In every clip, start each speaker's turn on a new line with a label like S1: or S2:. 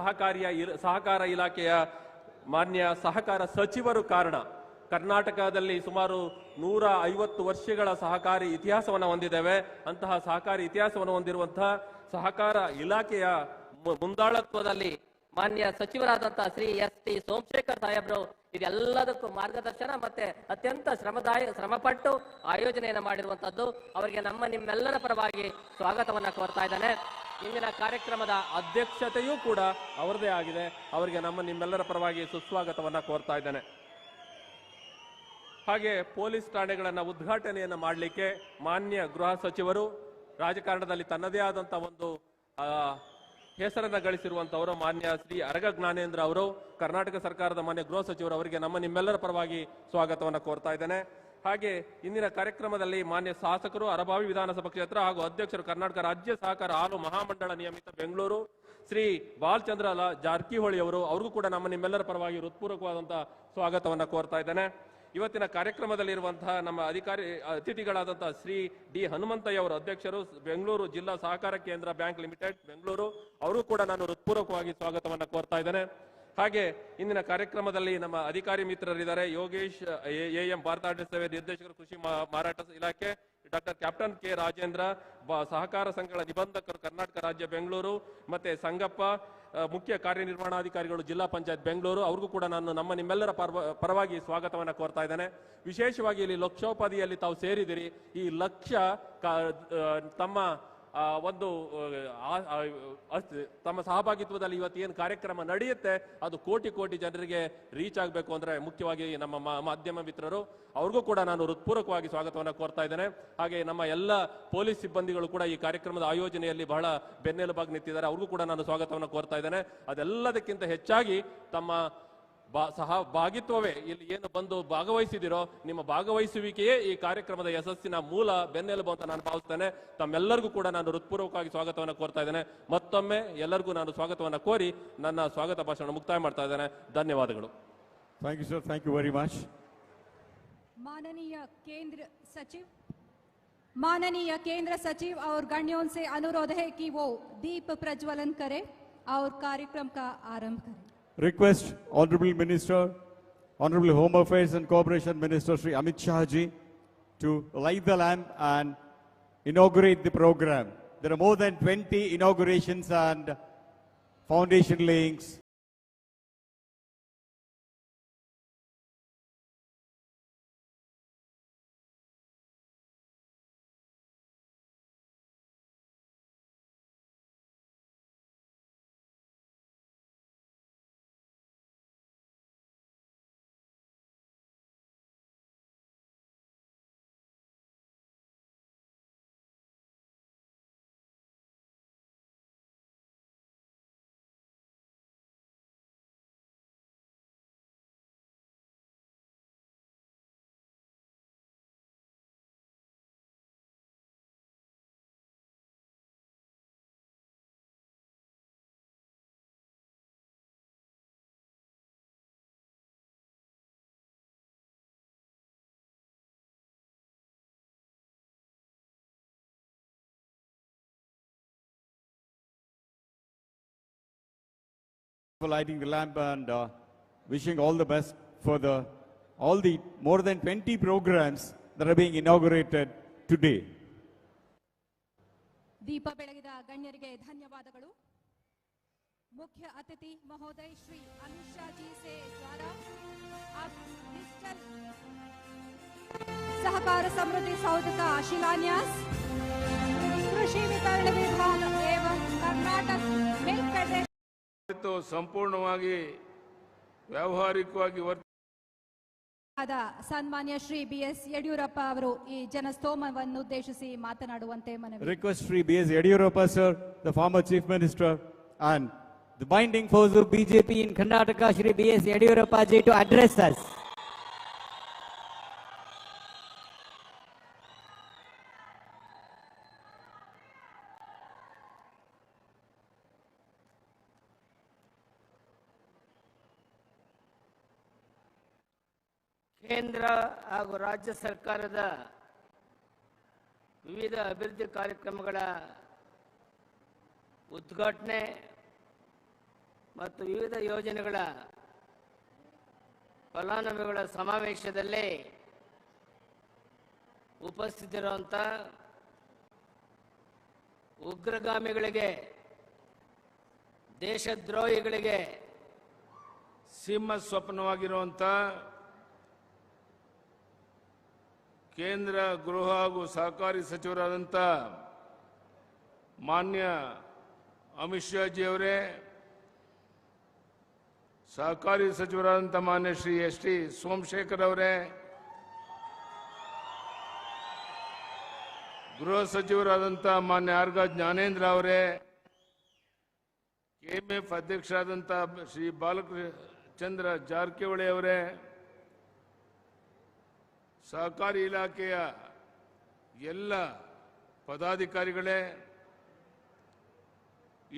S1: ಸಹಕಾರಿಯ ಸಹಕಾರ ಇಲಾಖೆಯ ಮಾನ್ಯ ಸಹಕಾರ ಸಚಿವರು ಕಾರಣ. ಕರ್ನಾಟಕದಲ್ಲಿ ಸುಮಾರು ನೂರ ಐವತ್ತು ವರ್ಷಗಳ ಸಹಕಾರಿ ಇತಿಹಾಸವನ್ನು ಹೊಂದಿದ್ದೇವೆ. ಅಂತಹ ಸಹಕಾರಿ ಇತಿಹಾಸವನ್ನು ಹೊಂದಿರುವಂತಹ ಸಹಕಾರ ಇಲಾಖೆಯ ಮುಂದಾಳತ್ವದಲ್ಲಿ
S2: ಮಾನ್ಯ ಸಚಿವರಾದಂತಹ ಶ್ರೀ ಎಸ್ ಟಿ ಸೋಮಶೇಖರ್ ಸಾಹೇಬ್ರು ಇದೆಲ್ಲದಕ್ಕೂ ಮಾರ್ಗದರ್ಶನ ಮತ್ತೆ ಅತ್ಯಂತ ಶ್ರಮದಾಯ, ಶ್ರಮಪಟ್ಟು ಆಯೋಜನೆಯನ್ನು ಮಾಡಿರುವಂತದ್ದು. ಅವರಿಗೆ ನಮ್ಮ ನಿಮ್ಮೆಲ್ಲರ ಪರವಾಗಿ ಸ್ವಾಗತವನ್ನ ಕೋರ್ತಾ ಇದ್ದಾನೆ. ಇಂದಿನ ಕಾರ್ಯಕ್ರಮದ
S1: ಅಧ್ಯಕ್ಷತೆಯೂ ಕೂಡ ಅವರದೇ ಆಗಿದೆ. ಅವರಿಗೆ ನಮ್ಮ ನಿಮ್ಮೆಲ್ಲರ ಪರವಾಗಿ ಸುಸ್ವಾಗತವನ್ನ ಕೋರ್ತಾ ಇದ್ದೇನೆ. ಹಾಗೆ ಪೊಲೀಸ್ ಠಾಣೆಗಳನ್ನ ಉದ್ಘಾಟನೆಯನ್ನು ಮಾಡಲಿಕ್ಕೆ ಮಾನ್ಯ ಗೃಹ ಸಚಿವರು, ರಾಜಕಾರಣದಲ್ಲಿ ತನ್ನದೇ ಆದಂತ ಒಂದು ಹೆಸರನ್ನ ಗಳಿಸಿರುವಂತವರು ಮಾನ್ಯ ಶ್ರೀ ಅರಗ ಜ್ಞಾನೇಂದ್ರ ಅವರು, ಕರ್ನಾಟಕ ಸರ್ಕಾರದ ಮಾನ್ಯ ಗೃಹ ಸಚಿವರು ಅವರಿಗೆ ನಮ್ಮ ನಿಮ್ಮೆಲ್ಲರ ಪರವಾಗಿ ಸ್ವಾಗತವನ್ನ ಕೋರ್ತಾ ಇದ್ದೇನೆ. ಹಾಗೆ ಇಂದಿನ ಕಾರ್ಯಕ್ರಮದಲ್ಲಿ ಮಾನ್ಯ ಶಾಸಕರು ಅರಭಾವಿ ವಿಧಾನಸಭಾ ಕ್ಷೇತ್ರ ಹಾಗೂ ಅಧ್ಯಕ್ಷರು ಕರ್ನಾಟಕ ರಾಜ್ಯ ಸಹಕಾರ ಹಾಲು ಮಹಾಮಂಡಳ ನಿಯಮಿತ ಬೆಂಗಳೂರು ಶ್ರೀ ಬಾಲಚಂದ್ರ ಜಾರಕಿಹೊಳಿ ಅವರು, ಅವ್ರಿಗೂ ಕೂಡ ನಮ್ಮ ನಿಮ್ಮೆಲ್ಲರ ಪರವಾಗಿ ಹೃತ್ಪೂರ್ವಕವಾದಂತಹ ಸ್ವಾಗತವನ್ನು ಕೋರ್ತಾ ಇದ್ದೇನೆ. ಇವತ್ತಿನ ಕಾರ್ಯಕ್ರಮದಲ್ಲಿರುವಂತಹ ನಮ್ಮ ಅಧಿಕಾರಿ ಅತಿಥಿಗಳಾದಂತಹ ಶ್ರೀ ಡಿ ಹನುಮಂತಯ್ಯ ಅವರು ಅಧ್ಯಕ್ಷರು, ಬೆಂಗಳೂರು ಜಿಲ್ಲಾ ಸಹಕಾರ ಕೇಂದ್ರ ಬ್ಯಾಂಕ್ ಲಿಮಿಟೆಡ್, ಬೆಂಗಳೂರು ಅವರು ಕೂಡ ನಾನು ಹೃತ್ಪೂರ್ವಕವಾಗಿ ಸ್ವಾಗತವನ್ನು ಕೋರ್ತಾ ಇದ್ದೇನೆ. ಹಾಗೆ ಇಂದಿನ ಕಾರ್ಯಕ್ರಮದಲ್ಲಿ ನಮ್ಮ ಅಧಿಕಾರಿ ಮಿತ್ರರಿದ್ದಾರೆ. ಯೋಗೇಶ್, ಎ, ಎಂ ಭಾರತ ಸೇವೆ ನಿರ್ದೇಶಕರು, ಕೃಷಿ ಮಾರಾಟ ಇಲಾಖೆ, ಡಾಕ್ಟರ್ ಕ್ಯಾಪ್ಟನ್ ಕೆ ರಾಜೇಂದ್ರ ಸಹಕಾರ ಸಂಘಗಳ ನಿಬಂಧಕರು, ಕರ್ನಾಟಕ ರಾಜ್ಯ ಬೆಂಗಳೂರು, ಮತ್ತೆ ಸಂಗಪ್ಪ ಮುಖ್ಯ ಕಾರ್ಯನಿರ್ವಹಣಾಧಿಕಾರಿಗಳು, ಜಿಲ್ಲಾ ಪಂಚಾಯತ್ ಬೆಂಗಳೂರು, ಅವ್ರಿಗೂ ಕೂಡ ನಾನು ನಮ್ಮ ನಿಮ್ಮೆಲ್ಲರ ಪರವ- ಪರವಾಗಿ ಸ್ವಾಗತವನ್ನು ಕೋರ್ತಾ ಇದ್ದೇನೆ. ವಿಶೇಷವಾಗಿ ಇಲ್ಲಿ ಲಕ್ಷೋಪಾದಿಯಲ್ಲಿ ತಾವು ಸೇರಿದಿರಿ ಈ ಲಕ್ಷ್ಯ ಕ- ತಮ್ಮ ಒಂದು ತಮ್ಮ ಸಹಭಾಗಿತ್ವದಲ್ಲಿ ಇವತ್ತು ಏನು ಕಾರ್ಯಕ್ರಮ ನಡೆಯುತ್ತೆ, ಅದು ಕೋಟಿ ಕೋಟಿ ಜನರಿಗೆ ರೀಚ್ ಆಗಬೇಕು ಅಂದ್ರೆ ಮುಖ್ಯವಾಗಿ ನಮ್ಮ ಮಾಧ್ಯಮ ಮಿತ್ರರು, ಅವ್ರಿಗೂ ಕೂಡ ನಾನು ಹೃತ್ಪೂರ್ವಕವಾಗಿ ಸ್ವಾಗತವನ್ನು ಕೋರ್ತಾ ಇದ್ದೇನೆ. ಹಾಗೆ ನಮ್ಮ ಎಲ್ಲ ಪೊಲೀಸ್ ಸಿಬ್ಬಂದಿಗಳು ಕೂಡ ಈ ಕಾರ್ಯಕ್ರಮದ ಆಯೋಜನೆಯಲ್ಲಿ ಬಹಳ ಬೆನ್ನೆಲುಬಾಗಿ ನಿಂತಿದ್ದಾರೆ. ಅವ್ರಿಗೂ ಕೂಡ ನಾನು ಸ್ವಾಗತವನ್ನು ಕೋರ್ತಾ ಇದ್ದೇನೆ. ಅದೆಲ್ಲದಕ್ಕಿಂತ ಹೆಚ್ಚಾಗಿ ತಮ್ಮ ಬಾ ಸಹ ಭಾಗಿತ್ವವೇ ಇಲ್ಲಿ ಏನು ಬಂದು ಭಾಗವಹಿಸಿದಿರೋ ನಿಮ್ಮ ಭಾಗವಹಿಸುವಿಕೆಯೇ ಈ ಕಾರ್ಯಕ್ರಮದ ಯಶಸ್ಸಿನ ಮೂಲ ಬೆನ್ನೆಲುಬು ಅಂತ ನಾನು ಭಾವಿಸ್ತೇನೆ ತಮ್ಮೆಲ್ಲರಿಗೂ ಕೂಡ ನಾನು ಹೃತ್ಪೂರ್ವಕವಾಗಿ ಸ್ವಾಗತವನ್ನು ಕೋರ್ತಾ ಇದ್ದೇನೆ ಮತ್ತೊಮ್ಮೆ ಎಲ್ಲರಿಗೂ ನಾನು ಸ್ವಾಗತವನ್ನು ಕೋರಿ ನನ್ನ ಸ್ವಾಗತ ಭಾಷಣ ಮುಕ್ತಾಯ ಮಾಡ್ತಾ ಇದ್ದೇನೆ ಧನ್ಯವಾದಗಳು
S3: Thank you, sir. Thank you very much.
S4: माननीय केंद्र सचिव माननीय केंद्र सचिव और गण्यों से अनुरोध है कि वो दीप प्रज्वलन करें और कार्यक्रम का आरंभ करें
S3: Request Honorable Minister, Honorable Home Affairs and Cooperation Minister Sri Amit Shah ji to light the lamp and inaugurate the program. There are more than 20 inaugurations and foundation layings for lighting the lamp and uh, wishing all the best for the all the more than 20 programs that are being inaugurated today.
S4: ದೀಪ ಬೆಳಗಿದ ಗಣ್ಯರಿಗೆ ಧನ್ಯವಾದಗಳು ಮುಖ್ಯ ಅತಿಥಿ ಮಹೋದಯ ಶ್ರೀ ಅನುಷಾಜಿ ಸೇ ದ್ವಾರ digital ಸಹಕಾರ ಸಮೃದ್ಧಿ ಸೌಧದ ಶಿಲಾನ್ಯಾಸ್ ಕೃಷಿ ವಿತರಣೆ ವಿಭಾಗ ಏವಂ ಕರ್ನಾಟಕ Milk
S5: ಫೆಡರೇಷನ್ ಸಂಪೂರ್ಣವಾಗಿ ವ್ಯಾವಹಾರಿಕವಾಗಿ
S4: ಅದ ಸನ್ಮಾನ್ಯ ಶ್ರೀ ಬಿ ಎಸ್ ಯಡಿಯೂರಪ್ಪ ಅವರು ಈ ಜನಸ್ತೋಮವನ್ನು ಉದ್ದೇಶಿಸಿ ಮಾತನಾಡುವಂತೆ ಮನವಿ
S3: request Shri B S Yediyurappa sir the former chief minister and the binding force of
S6: BJP in Karnataka Shri B S Yediyurappa ji to address us
S2: ಕೇಂದ್ರ ಹಾಗೂ ರಾಜ್ಯ ಸರ್ಕಾರದ ವಿವಿಧ ಅಭಿವೃದ್ಧಿ ಕಾರ್ಯಕ್ರಮಗಳ ಉದ್ಘಾಟನೆ
S7: ಮತ್ತು ವಿವಿಧ ಯೋಜನೆಗಳ ಫಲಾನುಭವಿಗಳ ಸಮಾವೇಶದಲ್ಲಿ ಉಪಸ್ಥಿತಿರುವಂಥ ಉಗ್ರಗಾಮಿಗಳಿಗೆ, ದೇಶದ್ರೋಹಿಗಳಿಗೆ
S5: ಸಿಂಹ ಸ್ವಪ್ನವಾಗಿರುವಂತ ಕೇಂದ್ರ ಗೃಹ ಹಾಗೂ ಸಹಕಾರಿ ಸಚಿವರಾದಂಥ ಮಾನ್ಯ ಅಮಿತ್ ಶಾಜಿ ಅವರೇ, ಸಹಕಾರಿ ಸಚಿವರಾದಂಥ ಮಾನ್ಯ ಶ್ರೀ ಎಸ್ ಟಿ ಸೋಮಶೇಖರ್ ಅವರೇ, ಗೃಹ ಸಚಿವರಾದಂಥ ಮಾನ್ಯ ಆರ್ಗ ಜ್ಞಾನೇಂದ್ರ ಅವರೇ ಕೆಎಂಎಫ್ ಅಧ್ಯಕ್ಷರಾದಂಥ ಶ್ರೀ ಬಾಲಕೃಷ್ಣ ಚಂದ್ರ ಜಾರಕಿಹೊಳಿ ಅವರೇ ಸಹಕಾರಿ ಇಲಾಖೆಯ ಎಲ್ಲ ಪದಾಧಿಕಾರಿಗಳೇ,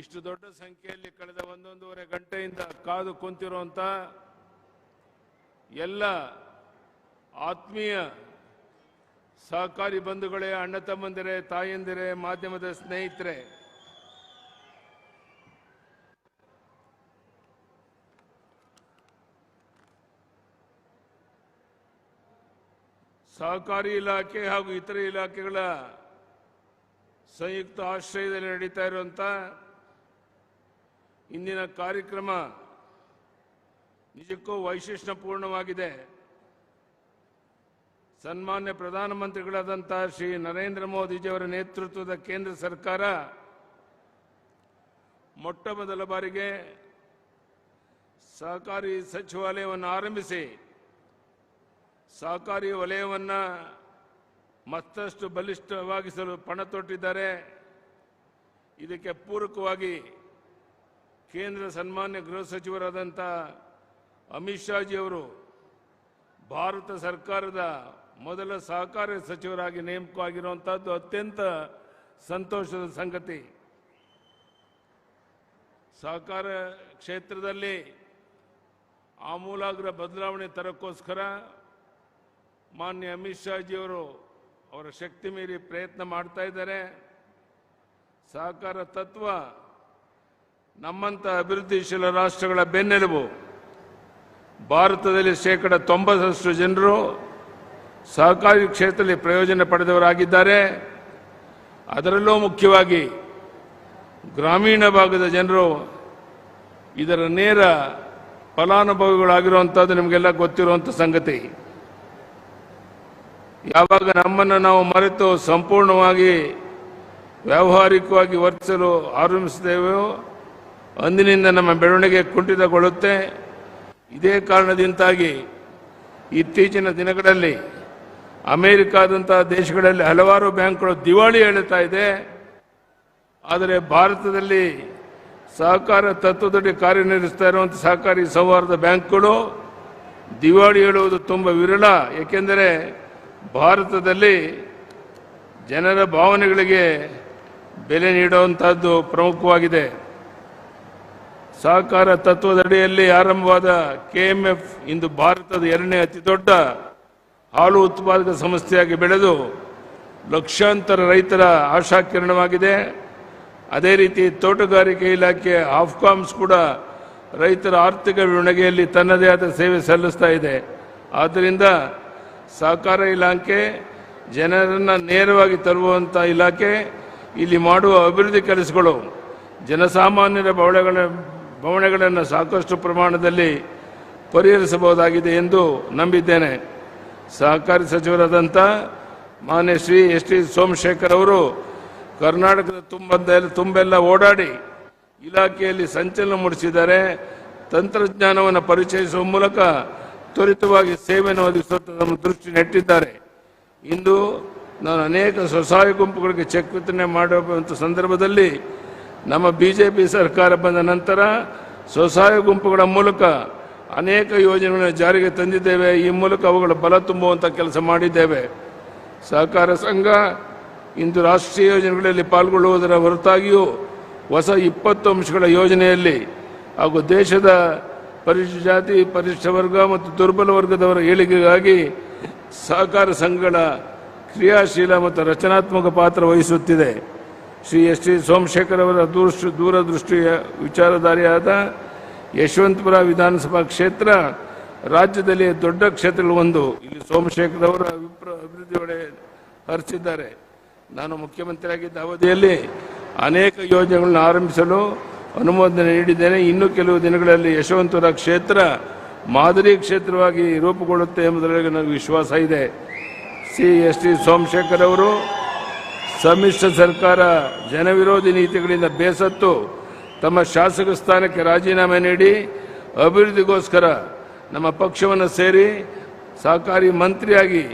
S5: ಇಷ್ಟು ದೊಡ್ಡ ಸಂಖ್ಯೆಯಲ್ಲಿ ಕಳೆದ ಒಂದೊಂದೂವರೆ ಗಂಟೆಯಿಂದ ಕಾದು ಕುಂತಿರುವಂತ ಎಲ್ಲ ಆತ್ಮೀಯ ಸಹಕಾರಿ ಬಂಧುಗಳೇ, ಅಣ್ಣ ತಮ್ಮಂದಿರೇ, ತಾಯಂದಿರೇ, ಮಾಧ್ಯಮದ ಸ್ನೇಹಿತರೆ ಸಹಕಾರಿ ಇಲಾಖೆ ಹಾಗೂ ಇತರೆ ಇಲಾಖೆಗಳ ಸಂಯುಕ್ತ ಆಶ್ರಯದಲ್ಲಿ ನಡೀತಾ ಇರುವಂತ ಇಂದಿನ ಕಾರ್ಯಕ್ರಮ ನಿಜಕ್ಕೂ ವೈಶಿಷ್ಟ್ಯಪೂರ್ಣವಾಗಿದೆ. ಸನ್ಮಾನ್ಯ ಪ್ರಧಾನಮಂತ್ರಿಗಳಾದಂಥ ಶ್ರೀ ನರೇಂದ್ರ ಮೋದಿಜಿಯವರ ನೇತೃತ್ವದ ಕೇಂದ್ರ ಸರ್ಕಾರ ಮೊಟ್ಟ ಮೊದಲ ಬಾರಿಗೆ ಸಹಕಾರಿ ಸಚಿವಾಲಯವನ್ನು ಆರಂಭಿಸಿ ಸಹಕಾರಿ ವಲಯವನ್ನು ಮತ್ತಷ್ಟು ಬಲಿಷ್ಠವಾಗಿಸಲು ಪಣ ತೊಟ್ಟಿದ್ದಾರೆ. ಇದಕ್ಕೆ ಪೂರಕವಾಗಿ ಕೇಂದ್ರ ಸನ್ಮಾನ್ಯ ಗೃಹ ಸಚಿವರಾದಂಥ ಅಮಿತ್ ಶಾಜಿ ಅವರು ಭಾರತ ಸರ್ಕಾರದ ಮೊದಲ ಸಹಕಾರಿ ಸಚಿವರಾಗಿ ನೇಮಕವಾಗಿರುವಂಥದ್ದು ಅತ್ಯಂತ ಸಂತೋಷದ ಸಂಗತಿ. ಸಹಕಾರ ಕ್ಷೇತ್ರದಲ್ಲಿ ಆಮೂಲಾಗ್ರ ಬದಲಾವಣೆ ತರಕ್ಕೋಸ್ಕರ ಮಾನ್ಯ ಅಮಿತ್ ಶಾಜಿಯವರು ಅವರ ಶಕ್ತಿ ಮೀರಿ ಪ್ರಯತ್ನ ಮಾಡ್ತಾ ಇದ್ದಾರೆ. ಸಹಕಾರ ತತ್ವ ನಮ್ಮಂತ ಅಭಿವೃದ್ಧಿಶೀಲ ರಾಷ್ಟ್ರಗಳ ಬೆನ್ನೆಲುಬು. ಭಾರತದಲ್ಲಿ ಶೇಕಡ ತೊಂಬತ್ತರಷ್ಟು ಜನರು ಸಹಕಾರಿ ಕ್ಷೇತ್ರದಲ್ಲಿ ಪ್ರಯೋಜನ ಪಡೆದವರಾಗಿದ್ದಾರೆ. ಅದರಲ್ಲೂ ಮುಖ್ಯವಾಗಿ ಗ್ರಾಮೀಣ ಭಾಗದ ಜನರು ಇದರ ನೇರ ಫಲಾನುಭವಿಗಳಾಗಿರುವಂಥದ್ದು ನಿಮಗೆಲ್ಲ ಗೊತ್ತಿರುವಂಥ ಸಂಗತಿ. ಯಾವಾಗ ನಮ್ಮನ್ನು ನಾವು ಮರೆತು ಸಂಪೂರ್ಣವಾಗಿ ವ್ಯಾವಹಾರಿಕವಾಗಿ ವರ್ತಿಸಲು ಆರಂಭಿಸಿದೆವೋ ಅಂದಿನಿಂದ ನಮ್ಮ ಬೆಳವಣಿಗೆ ಕುಂಠಿತಗೊಳ್ಳುತ್ತೆ. ಇದೇ ಕಾರಣದಿಂದಾಗಿ ಇತ್ತೀಚಿನ ದಿನಗಳಲ್ಲಿ ಅಮೇರಿಕಾದಂತಹ ದೇಶಗಳಲ್ಲಿ ಹಲವಾರು ಬ್ಯಾಂಕ್ಗಳು ದಿವಾಳಿ ಹೇಳುತ್ತಾ ಇದೆ. ಆದರೆ ಭಾರತದಲ್ಲಿ ಸಹಕಾರ ತತ್ವದಡಿ ಕಾರ್ಯನಿರ್ವಹಿಸ್ತಾ ಇರುವಂಥ ಸಹಕಾರಿ ಸೌಹಾರ್ದ ಬ್ಯಾಂಕ್ಗಳು ದಿವಾಳಿ ಹೇಳುವುದು ತುಂಬ ವಿರಳ. ಏಕೆಂದರೆ ಭಾರತದಲ್ಲಿ ಜನರ ಭಾವನೆಗಳಿಗೆ ಬೆಲೆ ನೀಡುವಂಥದ್ದು ಪ್ರಮುಖವಾಗಿದೆ. ಸಹಕಾರ ತತ್ವದಡಿಯಲ್ಲಿ ಆರಂಭವಾದ ಕೆಎಂಎಫ್ ಇಂದು ಭಾರತದ ಎರಡನೇ ಅತಿ ದೊಡ್ಡ ಹಾಲು ಉತ್ಪಾದಕ ಸಂಸ್ಥೆಯಾಗಿ ಬೆಳೆದು ಲಕ್ಷಾಂತರ ರೈತರ ಆಶಾಕಿರಣವಾಗಿದೆ. ಅದೇ ರೀತಿ ತೋಟಗಾರಿಕೆ ಇಲಾಖೆ, ಆಫ್ಕಾಮ್ಸ್ ಕೂಡ ರೈತರ ಆರ್ಥಿಕ ಬೆಳವಣಿಗೆಯಲ್ಲಿ ತನ್ನದೇ ಆದ ಸೇವೆ ಸಲ್ಲಿಸ್ತಾ ಇದೆ. ಆದ್ದರಿಂದ ಸಹಕಾರ ಇಲಾಖೆ ಜನರನ್ನು ನೇರವಾಗಿ ತರುವಂಥ ಇಲಾಖೆ ಇಲ್ಲಿ ಮಾಡುವ ಅಭಿವೃದ್ಧಿ ಕೆಲಸಗಳು ಜನಸಾಮಾನ್ಯರ ಬವಣೆಗಳ ಬವಣೆಗಳನ್ನು ಸಾಕಷ್ಟು ಪ್ರಮಾಣದಲ್ಲಿ ಪರಿಹರಿಸಬಹುದಾಗಿದೆ ಎಂದು ನಂಬಿದ್ದೇನೆ. ಸಹಕಾರಿ ಸಚಿವರಾದಂಥ ಮಾನ್ಯ ಶ್ರೀ ಎಸ್ ಟಿ ಸೋಮಶೇಖರ್ ಅವರು ಕರ್ನಾಟಕದ ತುಂಬದ್ದೆಲ್ಲ ತುಂಬೆಲ್ಲ ಓಡಾಡಿ ಇಲಾಖೆಯಲ್ಲಿ ಸಂಚಲನ ಮೂಡಿಸಿದ್ದಾರೆ. ತಂತ್ರಜ್ಞಾನವನ್ನು ಪರಿಚಯಿಸುವ ಮೂಲಕ ತ್ವರಿತವಾಗಿ ಸೇವೆಯನ್ನು ಒದಗಿಸುವಂತ ನಮ್ಮ ದೃಷ್ಟಿ ನೆಟ್ಟಿದ್ದಾರೆ. ಇಂದು ನಾನು ಅನೇಕ ಸ್ವಸಹಾಯ ಗುಂಪುಗಳಿಗೆ ಚೆಕ್ ವಿತರಣೆ ಮಾಡುವಂಥ ಸಂದರ್ಭದಲ್ಲಿ ನಮ್ಮ ಬಿ ಜೆ ಪಿ ಸರ್ಕಾರ ಬಂದ ನಂತರ ಸ್ವಸಹಾಯ ಗುಂಪುಗಳ ಮೂಲಕ ಅನೇಕ ಯೋಜನೆಗಳನ್ನು ಜಾರಿಗೆ ತಂದಿದ್ದೇವೆ. ಈ ಮೂಲಕ ಅವುಗಳ ಬಲ ತುಂಬುವಂಥ ಕೆಲಸ ಮಾಡಿದ್ದೇವೆ. ಸಹಕಾರ ಸಂಘ ಇಂದು ರಾಷ್ಟ್ರೀಯ ಯೋಜನೆಗಳಲ್ಲಿ ಪಾಲ್ಗೊಳ್ಳುವುದರ ಹೊರತಾಗಿಯೂ ಹೊಸ ಇಪ್ಪತ್ತು ಅಂಶಗಳ ಯೋಜನೆಯಲ್ಲಿ ಹಾಗೂ ದೇಶದ ಪರಿಶಿಷ್ಟ ಜಾತಿ ಪರಿಶಿಷ್ಟ ವರ್ಗ ಮತ್ತು ದುರ್ಬಲ ವರ್ಗದವರ ಏಳಿಗೆಗಾಗಿ ಸಹಕಾರ ಸಂಘಗಳ ಕ್ರಿಯಾಶೀಲ ಮತ್ತು ರಚನಾತ್ಮಕ ಪಾತ್ರ ವಹಿಸುತ್ತಿದೆ. ಶ್ರೀ ಎಸ್ ಟಿ ಸೋಮಶೇಖರ್ ಅವರ ದೂರದೃಷ್ಟಿ ದೂರದೃಷ್ಟಿಯ ವಿಚಾರಧಾರಿಯಾದ ಯಶವಂತಪುರ ವಿಧಾನಸಭಾ ಕ್ಷೇತ್ರ ರಾಜ್ಯದಲ್ಲಿ ದೊಡ್ಡ ಕ್ಷೇತ್ರಗಳು ಒಂದು. ಇಲ್ಲಿ ಸೋಮಶೇಖರ್ ಅವರ ಅಭಿವೃದ್ಧಿ ಒಡೆ ಹರಿಸಿದ್ದಾರೆ. ನಾನು ಮುಖ್ಯಮಂತ್ರಿಯಾಗಿದ್ದ ಅವಧಿಯಲ್ಲಿ ಅನೇಕ ಯೋಜನೆಗಳನ್ನು ಆರಂಭಿಸಲು ಅನುಮೋದನೆ ನೀಡಿದ್ದೇನೆ. ಇನ್ನು ಕೆಲವು ದಿನಗಳಲ್ಲಿ ಯಶವಂತಪುರ ಕ್ಷೇತ್ರ ಮಾದರಿ ಕ್ಷೇತ್ರವಾಗಿ ರೂಪುಗೊಳ್ಳುತ್ತೆ ಎಂಬುದರಲ್ಲಿ ನನಗೆ ವಿಶ್ವಾಸ ಇದೆ. ಸಿ ಎಸ್ ಟಿ ಸೋಮಶೇಖರ್ ಅವರು ಸಮ್ಮಿಶ್ರ ಸರ್ಕಾರ ಜನವಿರೋಧಿ ನೀತಿಗಳಿಂದ ಬೇಸತ್ತು ತಮ್ಮ ಶಾಸಕ ಸ್ಥಾನಕ್ಕೆ ರಾಜೀನಾಮೆ ನೀಡಿ ಅಭಿವೃದ್ಧಿಗೋಸ್ಕರ ನಮ್ಮ ಪಕ್ಷವನ್ನು ಸೇರಿ ಸಹಕಾರಿ ಮಂತ್ರಿಯಾಗಿ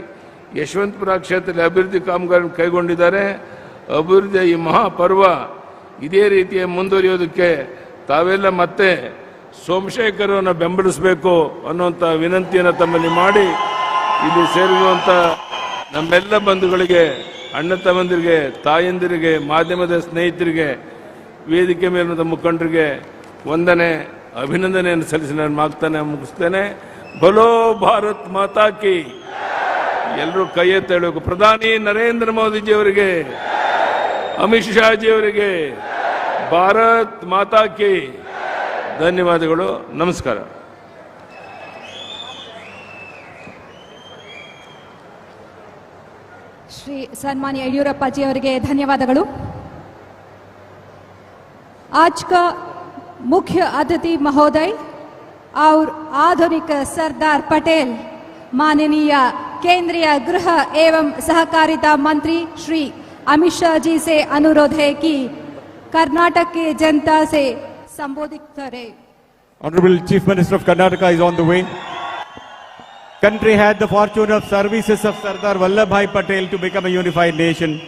S5: ಯಶವಂತಪುರ ಕ್ಷೇತ್ರದಲ್ಲಿ ಅಭಿವೃದ್ಧಿ ಕಾಮಗಾರಿಯನ್ನು ಕೈಗೊಂಡಿದ್ದಾರೆ. ಅಭಿವೃದ್ಧಿಯ ಈ ಮಹಾಪರ್ವ ಇದೇ ರೀತಿಯ ಮುಂದುವರಿಯೋದಕ್ಕೆ ತಾವೆಲ್ಲ ಮತ್ತೆ ಸೋಮಶೇಖರವನ್ನು ಬೆಂಬಲಿಸಬೇಕು ಅನ್ನುವಂಥ ವಿನಂತಿಯನ್ನು ತಮ್ಮಲ್ಲಿ ಮಾಡಿ ಇಲ್ಲಿ ಸೇರಿರುವಂಥ ನಮ್ಮೆಲ್ಲ ಬಂಧುಗಳಿಗೆ, ಅಣ್ಣ ತಮ್ಮಂದಿರಿಗೆ, ತಾಯಂದಿರಿಗೆ, ಮಾಧ್ಯಮದ ಸ್ನೇಹಿತರಿಗೆ, ವೇದಿಕೆ ಮೇಲಿನ ಮುಖಂಡರಿಗೆ ವಂದನೆ, ಅಭಿನಂದನೆಯನ್ನು ಸಲ್ಲಿಸಿ ನಾನು ಮಾಗ್ತಾನೆ ಮುಗಿಸ್ತೇನೆ. ಬಲೋ ಭಾರತ್ ಮಾತಾ ಕಿ. ಎಲ್ಲರೂ ಕೈ ಎತ್ತ ಹೇಳಬೇಕು. ಪ್ರಧಾನಿ ನರೇಂದ್ರ ಮೋದಿಜಿಯವರಿಗೆ, ಅಮಿತ್ ಶಾಜಿ ಅವರಿಗೆ ಭಾರತ್ ಮಾತಾ ಕಿ ಧನ್ಯವಾದಗಳು ನಮಸ್ಕಾರ
S4: ಶ್ರೀ ಸನ್ಮಾನ್ಯ ಯಡಿಯೂರಪ್ಪ जी ಅವರಿಗೆ ಧನ್ಯವಾದಗಳು आज का मुख्य अतिथि महोदय और आधुनिक सरदार पटेल माननीय केंद्रीय गृह एवं सहकारिता मंत्री श्री अमित शाह जी से अनुरोध है कि कर्नाटक की जनता से संबोधित करें
S3: Honorable Chief Minister of Karnataka is on the way. Country had the fortune of services of Sardar Vallabhai Patel to become a unified nation.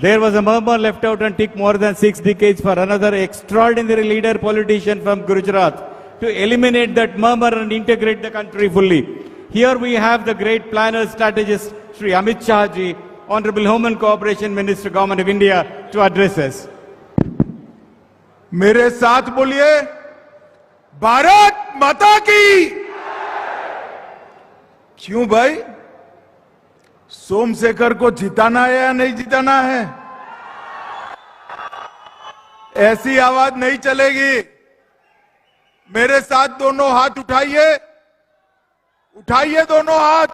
S3: There was a murmur left out and took more than six decades for another extraordinary leader politician from Gujarat to eliminate that murmur and integrate the country fully. Here we have the great planner strategist Sri Amit Shah ji, Honorable Home and Cooperation Minister, Government of India, to address us.
S8: मेरे साथ बोलिए, भारत माता की। क्यों भाई? सोमशेखर को जिताना है या नहीं जिताना है? ऐसी आवाज़ नहीं चलेगी। मेरे साथ दोनों हाथ उठाइए। उठाइए दोनों हाथ।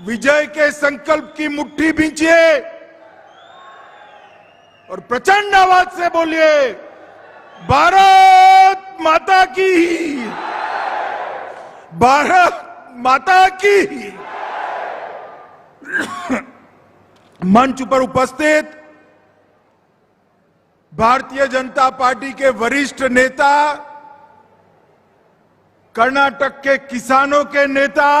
S8: विजय के संकल्प की मुट्ठी बींचिए और प्रचंड आवाज़ से बोलिए, भारत माता की भारत माता की मंच पर उपस्थित भारतीय जनता पार्टी के वरिष्ठ नेता, कर्नाटक के किसानों के नेता